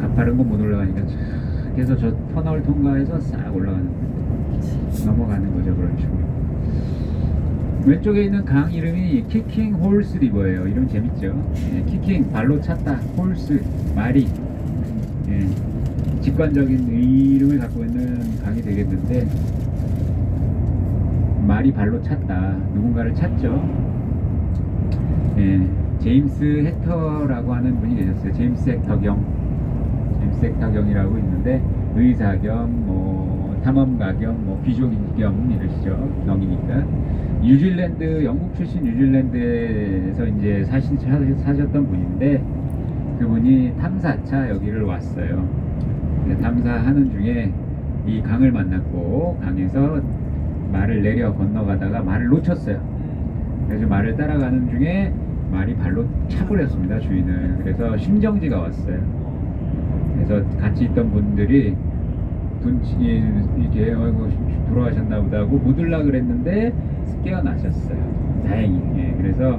가파른 건 못 올라가니까 쫙 그래서 저 터널 통과해서 싹 올라가는 거예요. 넘어가는 거죠 그런 식으로. 왼쪽에 있는 강 이름이 키킹 홀스 리버예요. 이름 재밌죠? 예, 키킹 발로 찼다 홀스 말이 예, 직관적인 이름을 갖고 있는 강이 되겠는데 말이 발로 찼다 누군가를 찼죠. 예, 제임스 헥터라고 하는 분이 계셨어요. 제임스 헥터 경. 제임스 헥터 경이라고 있는데 의사 겸, 뭐 탐험가 겸, 뭐 귀족 겸 이러시죠. 경이니까. 뉴질랜드 영국 출신 뉴질랜드에서 이제 사신 사셨던 분인데 그분이 탐사차 여기를 왔어요. 탐사하는 중에 이 강을 만났고 강에서 말을 내려 건너가다가 말을 놓쳤어요. 그래서 말을 따라가는 중에 말이 발로 차버렸습니다 주인을 그래서 심정지가 왔어요 그래서 같이 있던 분들이 분치 이렇게 아이고 돌아가셨나 보다 하고 묻으려 그랬는데 깨어나셨어요. 다행히. 예, 그래서